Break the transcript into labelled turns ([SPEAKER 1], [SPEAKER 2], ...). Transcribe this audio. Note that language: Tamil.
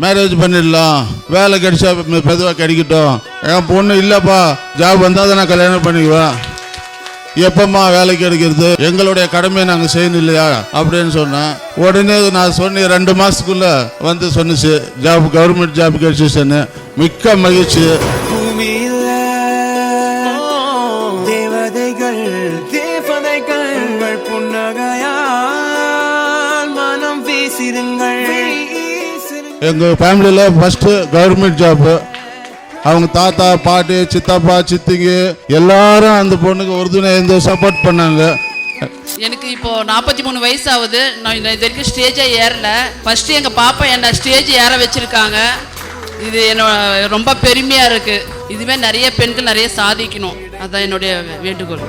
[SPEAKER 1] மேரேஜ் பண்ணிடலாம். வேலை கிடைச்சா பெதுவாக கிடைக்கட்டும். என் பொண்ணு இல்லைப்பா ஜாப் வந்தால் தான் நான் கல்யாணம் பண்ணிக்குவேன். எப்பம்மா வேலை கிடைக்கிறது? எங்களுடைய கடமையை நாங்கள் செய்யணும் இல்லையா? அப்படின்னு சொன்னேன். உடனே நான் சொன்ன ரெண்டு மாதத்துக்குள்ள வந்து சொன்னிச்சு. ஜாப் கவர்மெண்ட் ஜாப் கிடைச்சிச்சுன்னு. மிக்க மகிழ்ச்சி.
[SPEAKER 2] தேவதைகள் தேவதைகள் புன்னகையால் மனம் வீசிருங்கள்
[SPEAKER 1] எங்கள் ஃபேமிலியில் ஃபஸ்ட்டு கவர்மெண்ட் ஜாப்பு அவங்க தாத்தா பாட்டி சித்தப்பா சித்திங்க எல்லாரும் அந்த பொண்ணுக்கு உறுதுணை இருந்து சப்போர்ட் பண்ணாங்க.
[SPEAKER 3] எனக்கு இப்போ நாற்பத்தி மூணு வயசு ஆகுது நான் இது வரைக்கும் ஸ்டேஜே ஏறல. ஃபர்ஸ்ட் எங்கள் பாப்பா என்னை ஸ்டேஜ் ஏற வச்சிருக்காங்க. இது என்னோட ரொம்ப பெருமையாக இருக்கு. இதுவே நிறைய பெண்கள் நிறைய சாதிக்கணும். அதான் என்னுடைய வேண்டுகோள்.